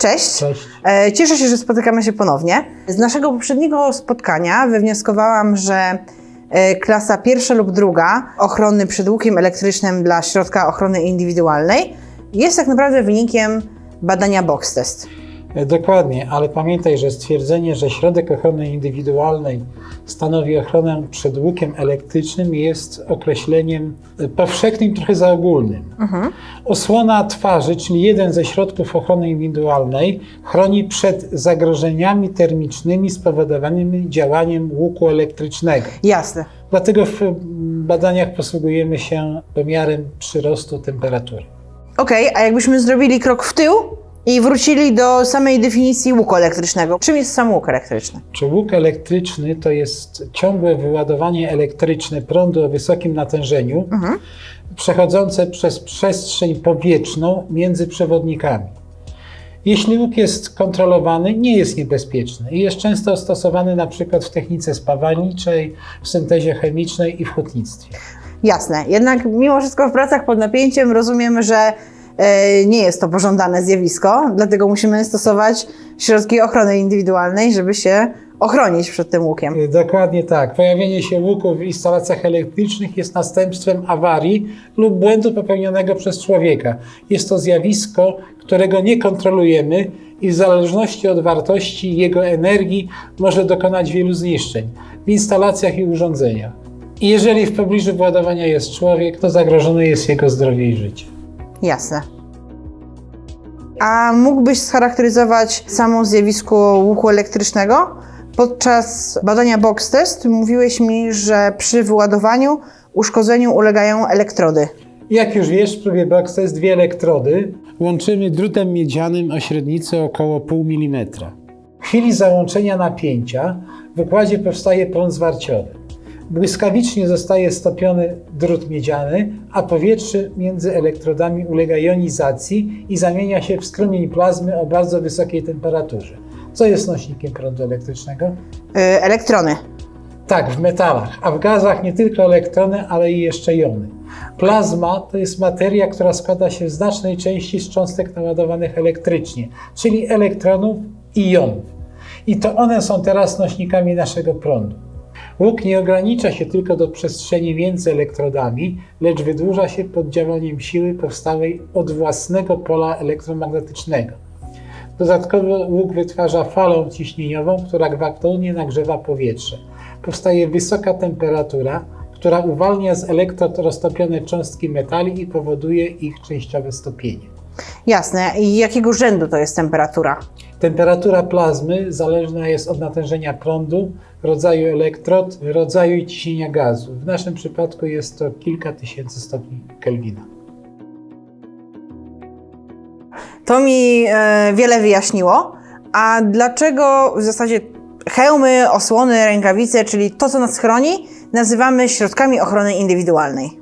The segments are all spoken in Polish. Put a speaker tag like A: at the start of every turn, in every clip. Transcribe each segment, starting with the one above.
A: Cześć.
B: Cześć.
A: E, Cieszę się, że spotykamy się ponownie. Z naszego poprzedniego spotkania wywnioskowałam, że e, klasa pierwsza lub druga ochrony przed łukiem elektrycznym dla środka ochrony indywidualnej jest tak naprawdę wynikiem badania box test.
B: E, Dokładnie, ale pamiętaj, że stwierdzenie, że środek ochrony indywidualnej stanowi ochronę przed łukiem elektrycznym jest określeniem e, powszechnym, trochę za ogólnym. Osłona twarzy, czyli jeden ze środków ochrony indywidualnej, chroni przed zagrożeniami termicznymi spowodowanymi działaniem łuku elektrycznego.
A: Jasne.
B: Dlatego w mm, badaniach posługujemy się pomiarem przyrostu temperatury.
A: Okej, a jakbyśmy zrobili krok w tył i wrócili do samej definicji łuku elektrycznego. Czym jest sam łuk elektryczny?
B: Czy łuk elektryczny to jest ciągłe wyładowanie elektryczne prądu o wysokim natężeniu, przechodzące przez przestrzeń powietrzną między przewodnikami. Jeśli łuk jest kontrolowany, nie jest niebezpieczny i jest często stosowany na przykład w technice spawalniczej, w syntezie chemicznej i w hutnictwie.
A: Jasne. Jednak mimo wszystko w pracach pod napięciem rozumiem, że nie jest to pożądane zjawisko, dlatego musimy stosować środki ochrony indywidualnej, żeby się ochronić przed tym łukiem.
B: Y, Dokładnie tak. Pojawienie się łuku w instalacjach elektrycznych jest następstwem awarii lub błędu popełnionego przez człowieka. Jest to zjawisko, którego nie kontrolujemy i w zależności od wartości jego energii może dokonać wielu zniszczeń w instalacjach i urządzeniach. Jeżeli w pobliżu władowania jest człowiek, to zagrożone jest jego zdrowie i życie.
A: Jasne. A mógłbyś scharakteryzować samo zjawisko łuku elektrycznego? Podczas badania box test mówiłeś mi, że przy wyładowaniu uszkodzeniu ulegają elektrody.
B: Jak już wiesz, w próbie box test dwie elektrody łączymy drutem miedzianym o średnicy około 0,5 mm. W chwili załączenia napięcia w układzie powstaje prąd zwarciowy. Błyskawicznie zostaje stopiony drut miedziany, a powietrze między elektrodami ulega jonizacji i zamienia się w strumień plazmy o bardzo wysokiej temperaturze. Co jest nośnikiem prądu elektrycznego?
A: Yy, elektrony.
B: Tak, w metalach, a w gazach nie tylko elektrony, ale i jeszcze jony. Plazma to jest materia, która składa się w znacznej części z cząstek naładowanych elektrycznie, czyli elektronów i jonów. I to one są teraz nośnikami naszego prądu. Łuk nie ogranicza się tylko do przestrzeni między elektrodami, lecz wydłuża się pod działaniem siły powstałej od własnego pola elektromagnetycznego. Dodatkowo łuk wytwarza falę ciśnieniową, która gwałtownie nagrzewa powietrze. Powstaje wysoka temperatura, która uwalnia z elektrod roztopione cząstki metali i powoduje ich częściowe stopienie.
A: Jasne. I jakiego rzędu to jest temperatura?
B: Temperatura plazmy zależna jest od natężenia prądu, rodzaju elektrod, rodzaju i ciśnienia gazu. W naszym przypadku jest to kilka tysięcy stopni Kelwina.
A: To mi e, wiele wyjaśniło. A dlaczego w zasadzie hełmy, osłony, rękawice, czyli to, co nas chroni, nazywamy środkami ochrony indywidualnej?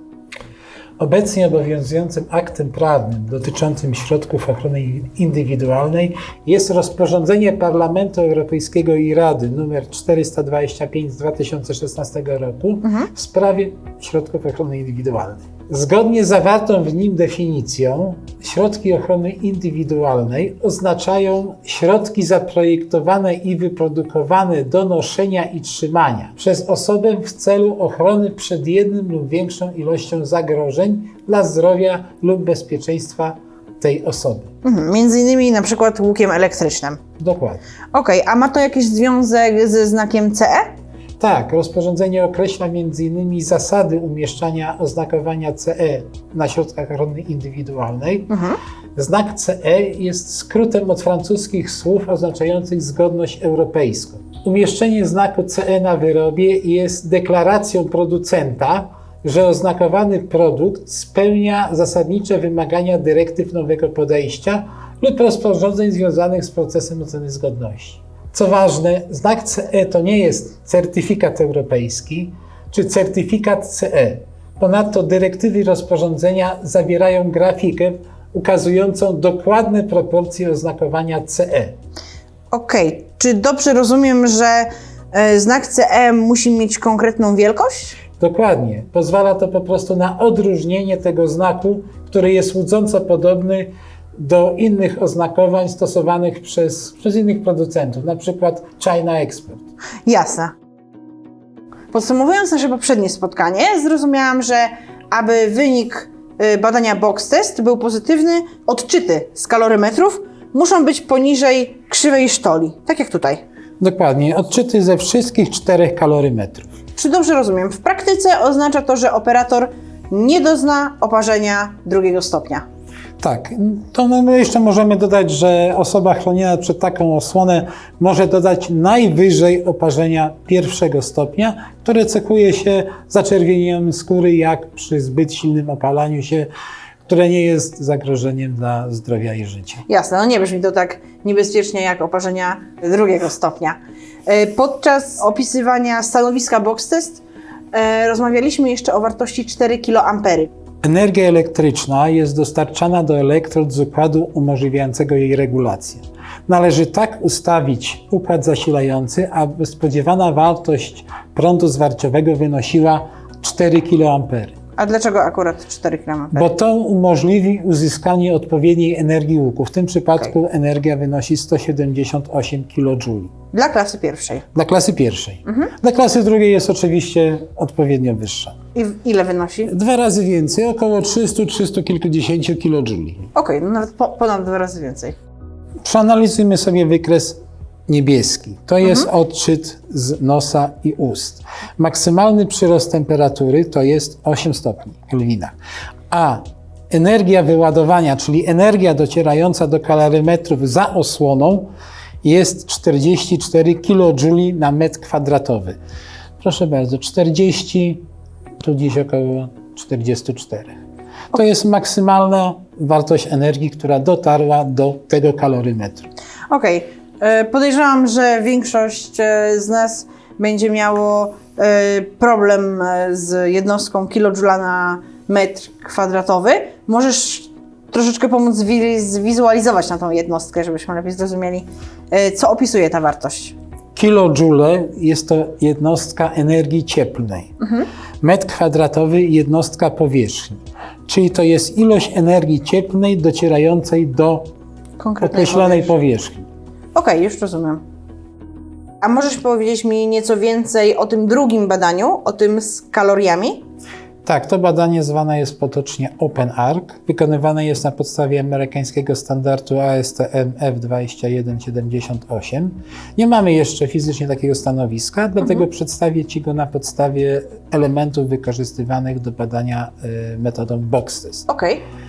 B: Obecnie obowiązującym aktem prawnym dotyczącym środków ochrony indywidualnej jest rozporządzenie Parlamentu Europejskiego i Rady nr 425 z 2016 roku w sprawie środków ochrony indywidualnej. Zgodnie z zawartą w nim definicją, środki ochrony indywidualnej oznaczają środki zaprojektowane i wyprodukowane do noszenia i trzymania przez osobę w celu ochrony przed jednym lub większą ilością zagrożeń dla zdrowia lub bezpieczeństwa tej osoby.
A: Mhm, między innymi na przykład łukiem elektrycznym.
B: Dokładnie.
A: Okej, a ma to jakiś związek ze znakiem CE?
B: Tak, rozporządzenie określa m.in. zasady umieszczania oznakowania CE na środkach ochrony indywidualnej. Znak CE jest skrótem od francuskich słów oznaczających zgodność europejską. Umieszczenie znaku CE na wyrobie jest deklaracją producenta, że oznakowany produkt spełnia zasadnicze wymagania dyrektyw nowego podejścia lub rozporządzeń związanych z procesem oceny zgodności. Co ważne, znak CE to nie jest certyfikat europejski czy certyfikat CE. Ponadto dyrektywy i rozporządzenia zawierają grafikę ukazującą dokładne proporcje oznakowania CE.
A: Okej, czy dobrze rozumiem, że E, Znak CE musi mieć konkretną wielkość?
B: Dokładnie. Pozwala to po prostu na odróżnienie tego znaku, który jest łudząco podobny do innych oznakowań stosowanych przez, przez innych producentów, na przykład China Export.
A: Jasne. Podsumowując nasze poprzednie spotkanie, zrozumiałam, że aby wynik y, badania box test był pozytywny, odczyty z kalorymetrów muszą być poniżej krzywej sztoli, tak jak tutaj.
B: Dokładnie. Odczyty ze wszystkich czterech kalorymetrów.
A: Czy dobrze rozumiem? W praktyce oznacza to, że operator nie dozna oparzenia drugiego stopnia.
B: Tak, to my jeszcze możemy dodać, że osoba chroniona przed taką osłonę może dodać najwyżej oparzenia pierwszego stopnia, które cechuje się zaczerwienieniem skóry, jak przy zbyt silnym opalaniu się, które nie jest zagrożeniem dla zdrowia i życia.
A: Jasne, no nie brzmi to tak niebezpiecznie jak oparzenia drugiego stopnia. E, Podczas opisywania stanowiska box test e, rozmawialiśmy jeszcze o wartości 4 kA.
B: Energia elektryczna jest dostarczana do elektrod z układu umożliwiającego jej regulację. Należy tak ustawić układ zasilający, aby spodziewana wartość prądu zwarciowego wynosiła 4 kA.
A: A dlaczego akurat 4 kA?
B: Bo to umożliwi uzyskanie odpowiedniej energii łuku. W tym przypadku energia wynosi 178 kJ.
A: Dla klasy pierwszej.
B: Dla klasy pierwszej. Dla klasy drugiej jest oczywiście odpowiednio wyższa.
A: I ile wynosi?
B: Dwa razy więcej, około 300-300 kilkudziesięciu kJ.
A: Okej, no nawet po, ponad dwa razy więcej.
B: Przeanalizujmy sobie wykres niebieski. To jest odczyt z nosa i ust. Maksymalny przyrost temperatury to jest 8 stopni Kelwina. A energia wyładowania, czyli energia docierająca do kalorymetrów za osłoną jest 44 kJ na metr kwadratowy. Proszę bardzo, 40, tu dziś około 44. To jest maksymalna wartość energii, która dotarła do tego kalorymetru.
A: Okej, e, podejrzewam, że większość e, z nas będzie miało e, problem e, z jednostką kilojoula na metr kwadratowy. Możesz troszeczkę pomóc zwi- zwizualizować na tą jednostkę, żebyśmy lepiej zrozumieli, e, co opisuje ta wartość.
B: Kilojoule jest to jednostka energii cieplnej. Metr kwadratowy jednostka powierzchni. Czyli to jest ilość energii cieplnej docierającej do określonej
A: powierzchni.
B: powierzchni.
A: Okej, już rozumiem. A możesz powiedzieć mi nieco więcej o tym drugim badaniu, o tym z kaloriami?
B: Tak, to badanie zwane jest potocznie OpenArc. Wykonywane jest na podstawie amerykańskiego standardu ASTM F2178. Nie mamy jeszcze fizycznie takiego stanowiska, dlatego przedstawię Ci go na podstawie elementów wykorzystywanych do badania y, metodą box test.
A: Okej,
B: Y,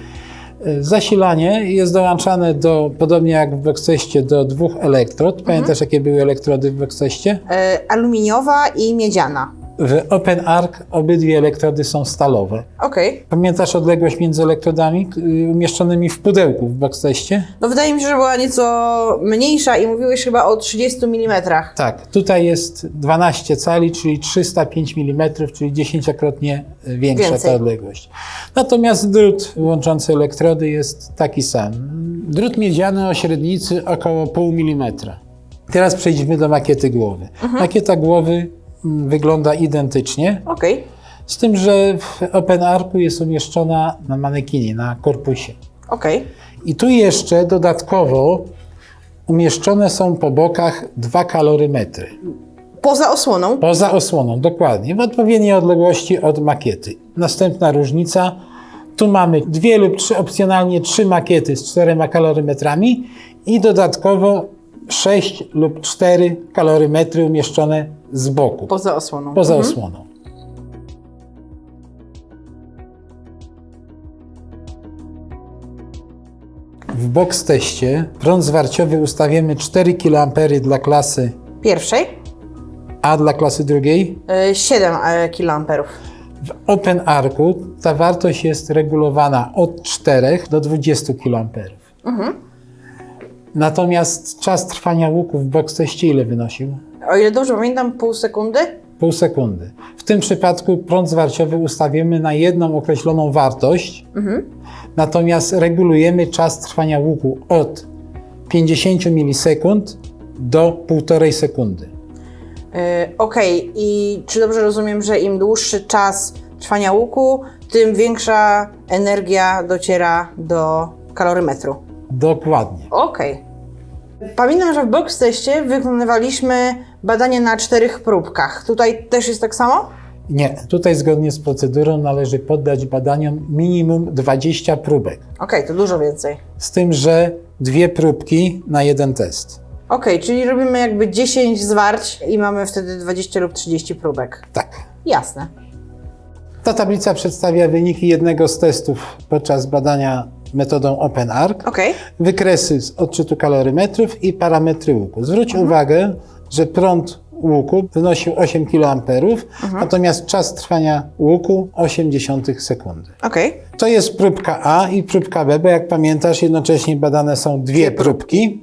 B: Zasilanie jest dołączane do, podobnie jak w boxteście, do dwóch elektrod. Pamiętasz, jakie były elektrody w boxteście?
A: e, aluminiowa i miedziana.
B: W OpenArc obydwie elektrody są stalowe.
A: Okej.
B: Pamiętasz odległość między elektrodami y, umieszczonymi w pudełku w boxteście?
A: No wydaje mi się, że była nieco mniejsza i mówiłeś chyba o 30 mm.
B: Tak, tutaj jest 12 cali, czyli 305 mm, czyli dziesięciokrotnie y, większa
A: Więcej.
B: ta odległość. Natomiast drut łączący elektrody jest taki sam. Drut miedziany o średnicy około pół milimetra. Teraz przejdźmy do makiety głowy. Makieta głowy wygląda identycznie,
A: Okej,
B: z tym, że w OpenArcu jest umieszczona na manekinie, na korpusie.
A: okej.
B: I tu jeszcze dodatkowo umieszczone są po bokach dwa kalorymetry.
A: Poza osłoną.
B: Poza osłoną, dokładnie, w odpowiedniej odległości od makiety. Następna różnica. Tu mamy dwie lub trzy, opcjonalnie trzy makiety z czterema kalorymetrami i dodatkowo sześć lub cztery kalorymetry umieszczone z boku,
A: Poza osłoną.
B: poza
A: Mhm.
B: osłoną. W box teście prąd zwarciowy ustawiamy 4 kA dla klasy
A: Pierwszej
B: A dla klasy drugiej.
A: y, 7 kA.
B: W OpenArcu ta wartość jest regulowana od 4 do 20 kA. Natomiast czas trwania łuku w box teście ile wynosił?
A: O ile dobrze pamiętam, pół sekundy?
B: Pół sekundy. W tym przypadku prąd zwarciowy ustawimy na jedną określoną wartość, natomiast regulujemy czas trwania łuku od 50 milisekund do 1,5 sekundy.
A: Yy, Okej, i czy dobrze rozumiem, że im dłuższy czas trwania łuku, tym większa energia dociera do kalorymetru?
B: Dokładnie.
A: Okej. Pamiętam, że w box teście wykonywaliśmy badanie na czterech próbkach. Tutaj też jest tak samo?
B: Nie, tutaj zgodnie z procedurą należy poddać badaniom minimum 20 próbek.
A: Okej, to dużo więcej.
B: Z tym, że dwie próbki na jeden test.
A: Okej, czyli robimy jakby 10 zwarć i mamy wtedy 20 lub 30 próbek.
B: Tak.
A: Jasne.
B: Ta tablica przedstawia wyniki jednego z testów podczas badania metodą OpenArc.
A: Okej.
B: Wykresy z odczytu kalorymetrów i parametry łuku. Zwróć
A: Mhm.
B: uwagę, że prąd łuku wynosił 8 kA,
A: Mhm.
B: natomiast czas trwania łuku 0,8 sekundy.
A: Okej.
B: To jest próbka A i próbka B, bo jak pamiętasz, jednocześnie badane są dwie
A: Dwie
B: próbki.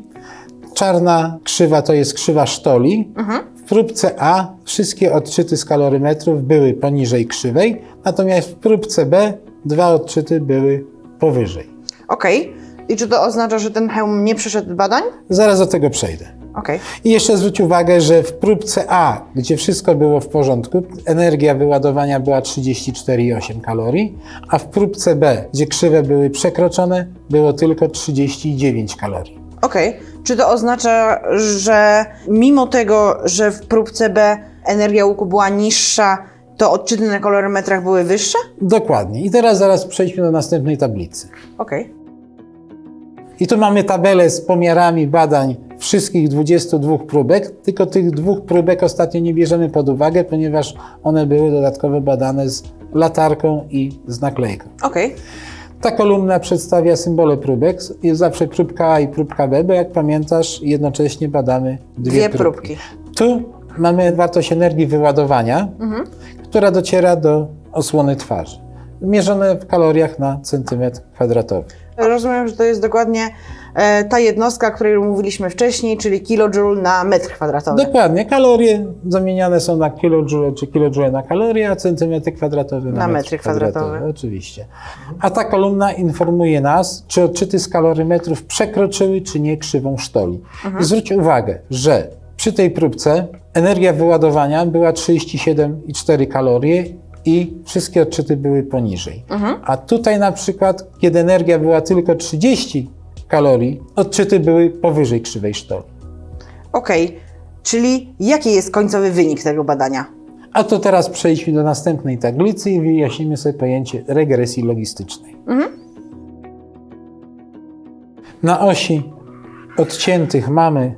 B: Czarna krzywa to jest krzywa sztoli. W próbce A wszystkie odczyty z kalorymetrów były poniżej krzywej, natomiast w próbce B dwa odczyty były powyżej.
A: Okej. I czy to oznacza, że ten hełm nie przeszedł badań?
B: Zaraz do tego przejdę.
A: Okej.
B: I jeszcze zwróć uwagę, że w próbce A, gdzie wszystko było w porządku, energia wyładowania była 34,8 kalorii, a w próbce B, gdzie krzywe były przekroczone, było tylko 39 kalorii.
A: Okej. Czy to oznacza, że mimo tego, że w próbce B energia łuku była niższa, to odczyty na kalorymetrach były wyższe?
B: Dokładnie. I teraz zaraz przejdźmy do następnej tablicy.
A: Okej.
B: I tu mamy tabelę z pomiarami badań wszystkich 22 próbek, tylko tych dwóch próbek ostatnio nie bierzemy pod uwagę, ponieważ one były dodatkowo badane z latarką i z naklejką.
A: Okej.
B: Ta kolumna przedstawia symbole próbek. Jest zawsze próbka A i próbka B, bo jak pamiętasz, jednocześnie badamy dwie,
A: Dwie
B: próbki.
A: próbki.
B: Tu mamy wartość energii wyładowania, która dociera do osłony twarzy. Mierzone w kaloriach na centymetr kwadratowy.
A: Rozumiem, że to jest dokładnie e, ta jednostka, o której mówiliśmy wcześniej, czyli kilojoule na metr kwadratowy.
B: Dokładnie, kalorie zamieniane są na kilojoule czy kilojoule na kalorie, a centymetry kwadratowe na,
A: Na
B: metr
A: metry kwadratowe.
B: Oczywiście. A ta kolumna informuje nas, czy odczyty z kalorymetrów przekroczyły, czy nie krzywą sztoli. I zwróć uwagę, że przy tej próbce energia wyładowania była 37,4 kalorie i wszystkie odczyty były poniżej. A tutaj na przykład, kiedy energia była tylko 30 kalorii, odczyty były powyżej krzywej sztoli.
A: Okej. Czyli jaki jest końcowy wynik tego badania?
B: A to teraz przejdźmy do następnej tablicy i wyjaśnimy sobie pojęcie regresji logistycznej. Na osi odciętych mamy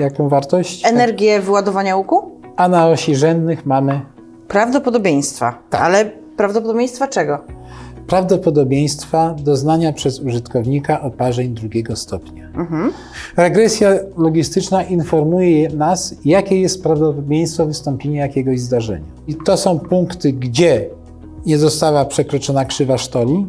B: jaką wartość?
A: Energię wyładowania łuku?
B: A na osi rzędnych mamy
A: Prawdopodobieństwa.
B: Tak.
A: Ale prawdopodobieństwa czego?
B: prawdopodobieństwa doznania przez użytkownika oparzeń drugiego stopnia. Regresja logistyczna informuje nas, jakie jest prawdopodobieństwo wystąpienia jakiegoś zdarzenia. I to są punkty, gdzie nie została przekroczona krzywa sztoli.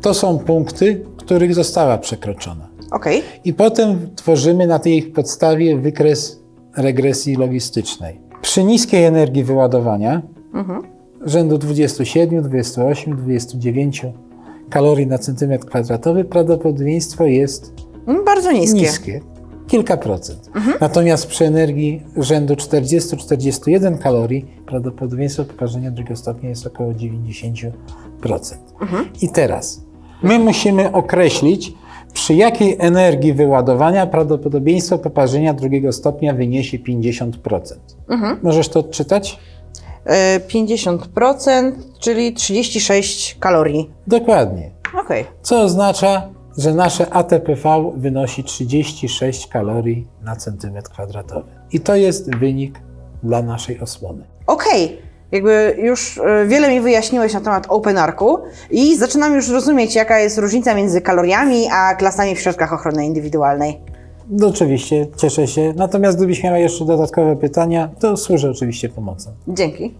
B: To są punkty, których została przekroczona.
A: Okej.
B: I potem tworzymy na tej podstawie wykres regresji logistycznej. Przy niskiej energii wyładowania, rzędu 27, 28, 29 kalorii na centymetr kwadratowy, prawdopodobieństwo jest
A: Mm, Bardzo niskie.
B: niskie, kilka procent. Natomiast przy energii rzędu 40-41 kalorii prawdopodobieństwo poparzenia drugiego stopnia jest około 90%. I teraz my musimy określić, przy jakiej energii wyładowania prawdopodobieństwo poparzenia drugiego stopnia wyniesie 50%. Możesz to odczytać?
A: E, 50%, czyli 36 kalorii.
B: Dokładnie.
A: Okej.
B: Co oznacza, że nasze ATPV wynosi 36 kalorii na centymetr kwadratowy. I to jest wynik dla naszej osłony.
A: Okej. Jakby już e, wiele mi wyjaśniłeś na temat OpenArku i zaczynam już rozumieć, jaka jest różnica między kaloriami a klasami w środkach ochrony indywidualnej.
B: No, oczywiście, cieszę się. Natomiast gdybyś miała jeszcze dodatkowe pytania, to służę oczywiście pomocą.
A: Dzięki.